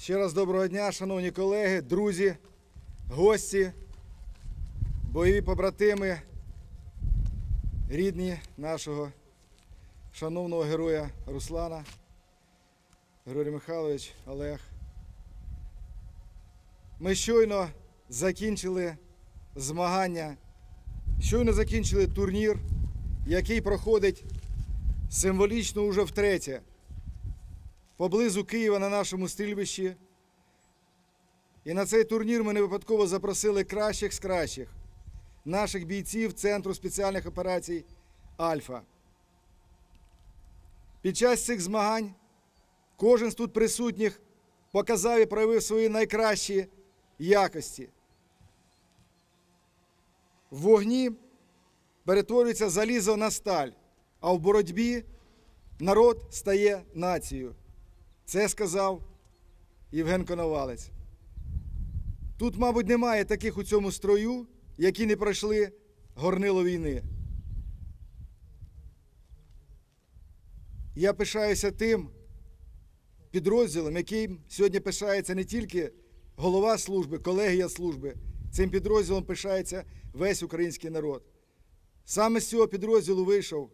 Ще раз доброго дня, шановні колеги, друзі, гості, бойові побратими, рідні нашого шановного героя Руслана, Григорій Михайлович, Олег. Ми щойно закінчили змагання, щойно закінчили турнір, який проходить символічно уже втретє поблизу Києва на нашому стрільбищі. І на цей турнір ми не випадково запросили кращих з кращих наших бійців Центру спеціальних операцій Альфа. Під час цих змагань кожен з тут присутніх показав і проявив свої найкращі якості. В вогні перетворюється залізо на сталь, а в боротьбі народ стає нацією. Це сказав Євген Коновалець. Тут, мабуть, немає таких у цьому строю, які не пройшли горнило війни. Я пишаюся тим підрозділом, яким сьогодні пишається не тільки голова служби, колегія служби. Цим підрозділом пишається весь український народ. Саме з цього підрозділу вийшов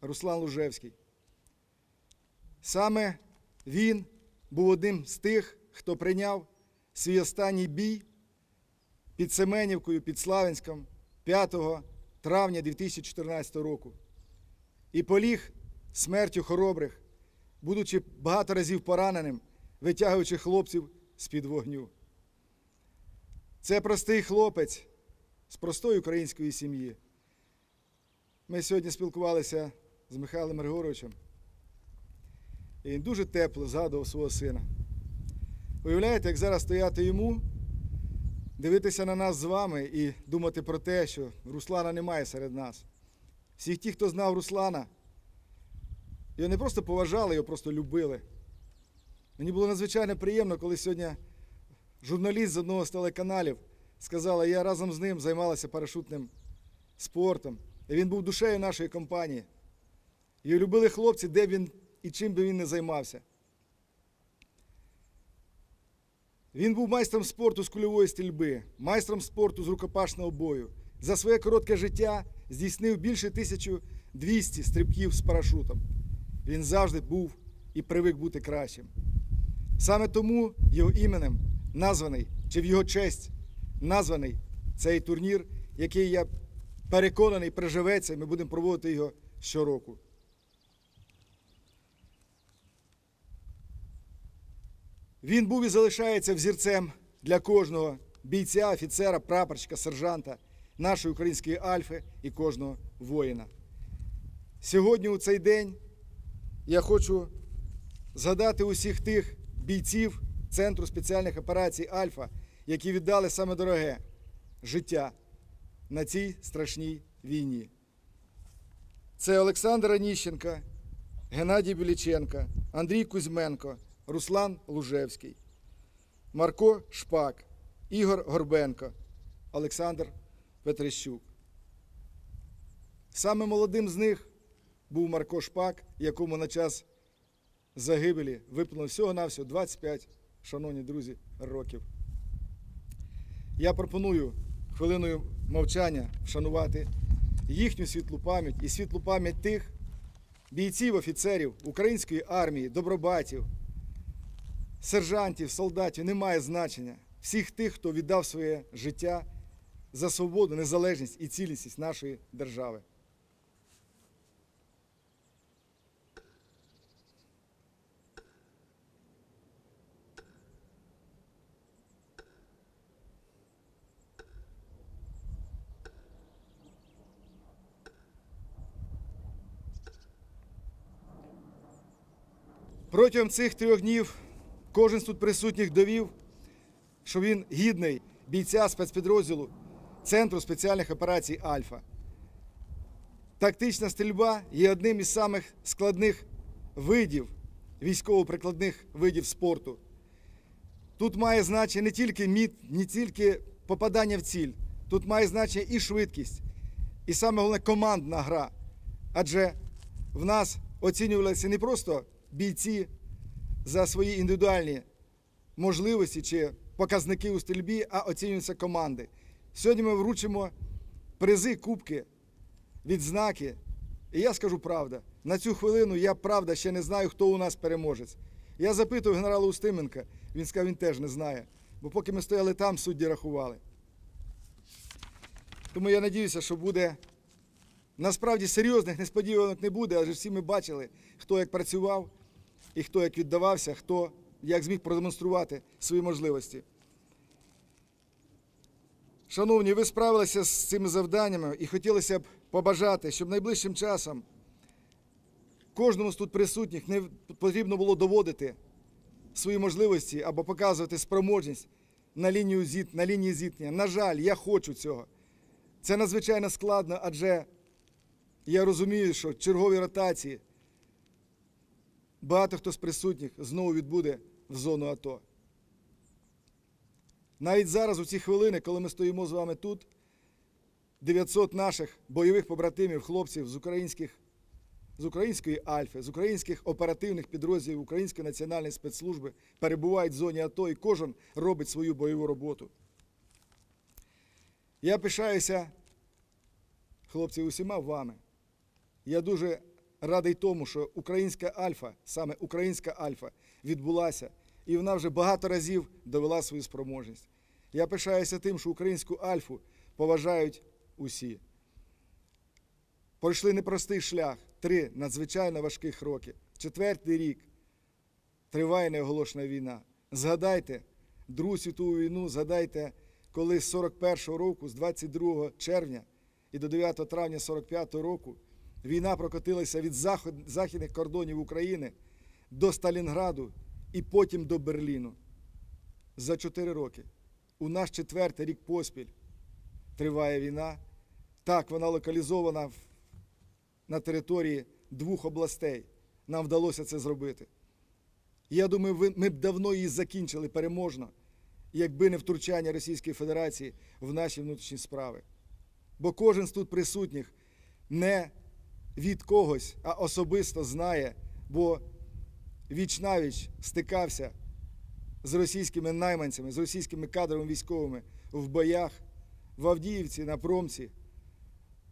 Руслан Лужевський. Саме він був одним з тих, хто прийняв свій останній бій під Семенівкою, під Славянськом 5 травня 2014 року. І поліг смертю хоробрих, будучи багато разів пораненим, витягуючи хлопців з-під вогню. Це простий хлопець з простої української сім'ї. Ми сьогодні спілкувалися з Михайлом Григоровичем. І він дуже тепло згадував свого сина. Уявляєте, як зараз стояти йому, дивитися на нас з вами і думати про те, що Руслана немає серед нас. Всіх ті, хто знав Руслана, його не просто поважали, його просто любили. Мені було надзвичайно приємно, коли сьогодні журналіст з одного з телеканалів сказала, я разом з ним займалася парашутним спортом. І він був душею нашої компанії. Його любили хлопці, де він і чим би він не займався. Він був майстром спорту з кульової стрільби, майстром спорту з рукопашного бою. За своє коротке життя здійснив більше 1200 стрибків з парашутом. Він завжди був і привик бути кращим. Саме тому його іменем названий, чи в його честь названий цей турнір, який я переконаний приживеться, і ми будемо проводити його щороку. Він був і залишається взірцем для кожного бійця, офіцера, прапорщика, сержанта, нашої української альфи і кожного воїна. Сьогодні у цей день я хочу згадати усіх тих бійців Центру спеціальних операцій Альфа, які віддали саме дороге життя на цій страшній війні. Це Олександр Аніщенко, Геннадій Біліченко, Андрій Кузьменко, Руслан Лужевський, Марко Шпак, Ігор Горбенко, Олександр Петрищук. Саме молодим з них був Марко Шпак, якому на час загибелі виповнило всього-навсього 25, шановні друзі, років. Я пропоную хвилиною мовчання вшанувати їхню світлу пам'ять і світлу пам'ять тих бійців, офіцерів української армії, добробатів, сержантів, солдатів, немає значення. Всіх тих, хто віддав своє життя за свободу, незалежність і цілісність нашої держави. Протягом цих трьох днів кожен з тут присутніх довів, що він гідний бійця спецпідрозділу Центру спеціальних операцій Альфа. Тактична стрільба є одним із самих складних видів, військово-прикладних видів спорту. Тут має значення не тільки міт, не тільки попадання в ціль, тут має значення і швидкість, і саме головне командна гра. Адже в нас оцінювалися не просто бійці за свої індивідуальні можливості чи показники у стрільбі, а оцінюються команди. Сьогодні ми вручимо призи, кубки, відзнаки. І я скажу правду, на цю хвилину я правда ще не знаю, хто у нас переможець. Я запитував генерала Устименка, він сказав, він теж не знає. Бо поки ми стояли там, судді рахували. Тому я надіюся, що буде насправді серйозних несподіванок не буде, адже всі ми бачили, хто як працював і хто як віддавався, хто як зміг продемонструвати свої можливості. Шановні, ви справилися з цими завданнями і хотілося б побажати, щоб найближчим часом кожному з тут присутніх не потрібно було доводити свої можливості або показувати спроможність на, лінію зіт, на лінії зіткнення. На жаль, я хочу цього. Це надзвичайно складно, адже я розумію, що чергові ротації багато хто з присутніх знову відбуде в зону АТО. Навіть зараз, у ці хвилини, коли ми стоїмо з вами тут, 900 наших бойових побратимів, хлопців з українських, з української Альфи, з українських оперативних підрозділів Української національної спецслужби перебувають в зоні АТО і кожен робить свою бойову роботу. Я пишаюся, хлопці, усіма вами. Я дуже радий тому, що українська Альфа, саме українська Альфа, відбулася, і вона вже багато разів довела свою спроможність. Я пишаюся тим, що українську Альфу поважають усі. Пройшли непростий шлях, три надзвичайно важких роки. Четвертий рік триває неоголошена війна. Згадайте Другу світову війну, згадайте, коли з 41-го року, з 22 червня і до 9 травня 45-го року війна прокотилася від західних кордонів України до Сталінграду і потім до Берліну. За 4 роки. У нас четвертий рік поспіль триває війна. Так, вона локалізована на території двох областей. Нам вдалося це зробити. Я думаю, ми б давно її закінчили переможно, якби не втручання Російської Федерації в наші внутрішні справи. Бо кожен з тут присутніх не від когось, а особисто знає, бо віч навіч стикався з російськими найманцями, з російськими кадровими військовими в боях в Авдіївці, на Промці,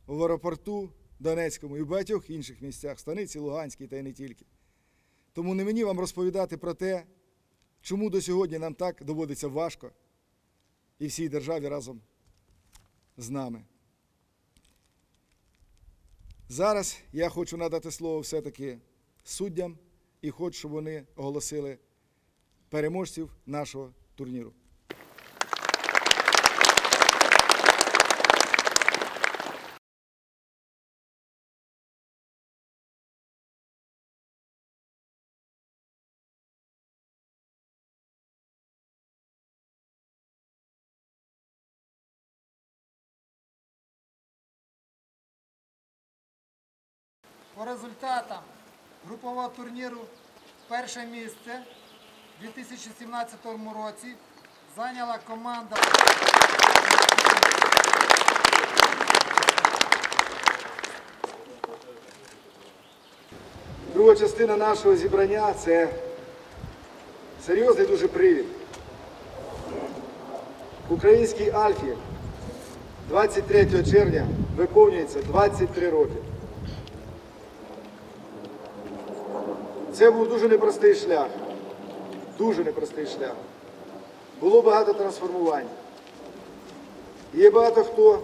в аеропорту Донецькому і в багатьох інших місцях, станиці Луганській та й не тільки. Тому не мені вам розповідати про те, чому до сьогодні нам так доводиться важко і всій державі разом з нами. Зараз я хочу надати слово все-таки суддям і хочу, щоб вони оголосили переможців нашого турніру. По результатам групового турніру перше місце у 2017 році зайняла команда Друга частина нашого зібрання це серйозний дуже привід. Українській Альфі 23 червня виповнюється 23 роки. Це був дуже непростий шлях. Дуже непростий шлях. Було багато трансформувань. Є багато хто,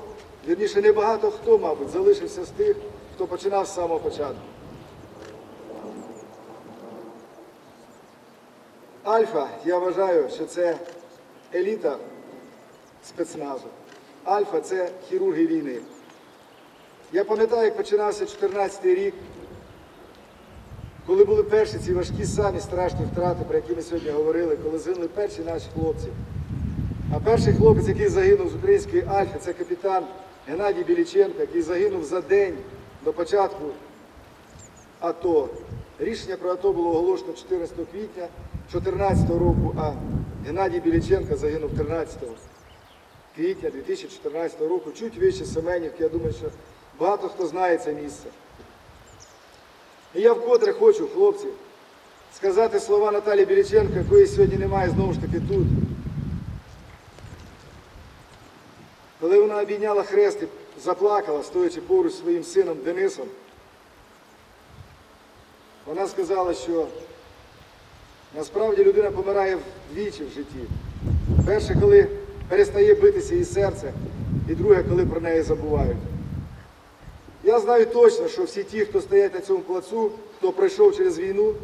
вірніше, не багато хто, мабуть, залишився з тих, хто починав з самого початку. Альфа, я вважаю, що це еліта спецназу. Альфа це хірурги війни. Я пам'ятаю, як починався 14-й рік, коли були перші ці важкі самі страшні втрати, про які ми сьогодні говорили, коли згинули перші наші хлопці. А перший хлопець, який загинув з української Альфи, це капітан Геннадій Біліченко, який загинув за день до початку АТО. Рішення про АТО було оголошено 14 квітня 2014 року, а Геннадій Біліченко загинув 13 квітня 2014 року, чуть вище Семенівки. Я думаю, що багато хто знає це місце. І я вкотре хочу, хлопці, сказати слова Наталі Біліченко, якої сьогодні немає знову ж таки тут. Коли вона обійняла хрест і заплакала, стоячи поруч своїм сином Денисом, вона сказала, що насправді людина помирає вдвічі в житті. Перше, коли перестає битися її серце, і друге, коли про неї забувають. Я знаю точно, що всі ті, хто стоять на цьому плацу, хто пройшов через війну,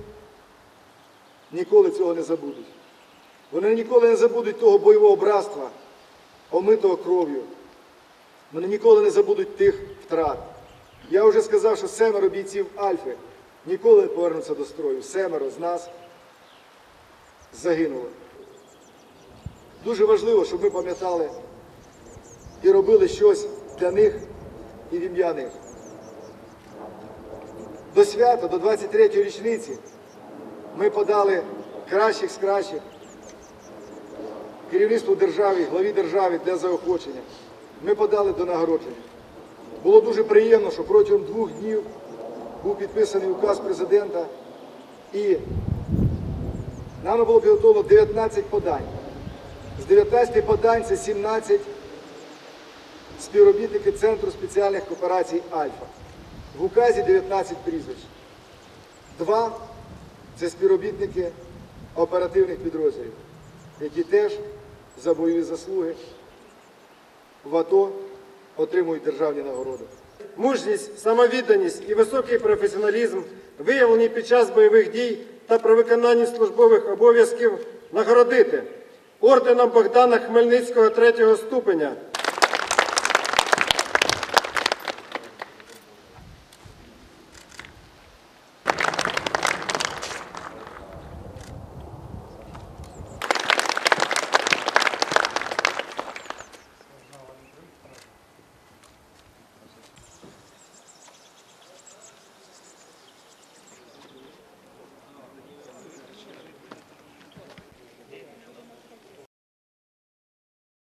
ніколи цього не забудуть. Вони ніколи не забудуть того бойового братства, омитого кров'ю. Вони ніколи не забудуть тих втрат. Я вже сказав, що семеро бійців Альфи ніколи не повернуться до строю. Семеро з нас загинуло. Дуже важливо, щоб ми пам'ятали і робили щось для них і в ім'я них. Свята, до 23-ї річниці, ми подали кращих з кращих керівництву держави, главі держави для заохочення. Ми подали до нагородження. Було дуже приємно, що протягом двох днів був підписаний указ президента і нами було підготовлено 19 подань. З 19 подань це 17 співробітники Центру спеціальних операцій Альфа. В указі 19 прізвищ. Два це співробітники оперативних підрозділів, які теж за бойові заслуги в АТО отримують державні нагороди. Мужність, самовідданість і високий професіоналізм, виявлені під час бойових дій та при виконанні службових обов'язків, нагородити орденом Богдана Хмельницького третього ступеня